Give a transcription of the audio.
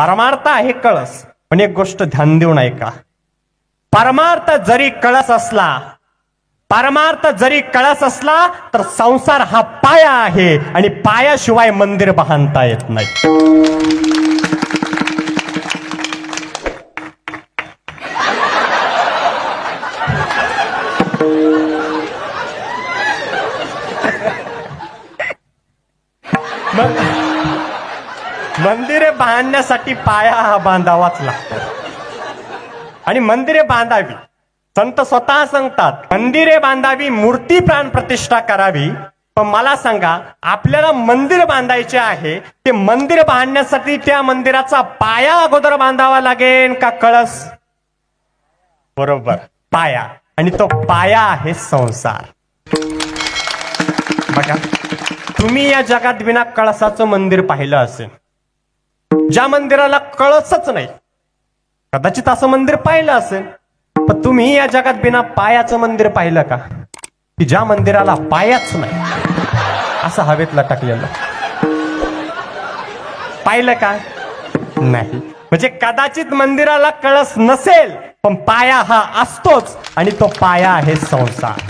परमार्थ आहे कळस. पण एक गोष्ट ध्यान देऊन ऐका. परमार्थ जरी कळस असला परमार्थ जरी कळस असला तर संसार हा पाया आहे आणि पायाशिवाय मंदिर बांधता येत नाही. मग मंदिरे बांधण्यासाठी पाया हा बांधावाच लागतो. आणि मंदिरे बांधावी. संत स्वतः सांगतात मंदिरे बांधावी मूर्ती प्राण प्रतिष्ठा करावी. पण मला सांगा आपल्याला मंदिर बांधायचे आहे ते मंदिर बांधण्यासाठी त्या मंदिराचा पाया अगोदर बांधावा लागेल का कळस? बरोबर पाया. आणि तो पाया आहे संसार. बघा तुम्ही या जगात विना कळसाचं मंदिर पाहिलं असेल ज्या मंदिराला कळसच नाही. कदाचित असं मंदिर पाहिलं असेल पण तुम्ही या जगात बिना पायाचं मंदिर पाहिलं का? की ज्या मंदिराला पायाच नाही. असं हवेत लटकलेलं पाहिलं का? नाही. म्हणजे कदाचित मंदिराला कळस नसेल पण पाया हा असतोच आणि तो पाया आहे संसार.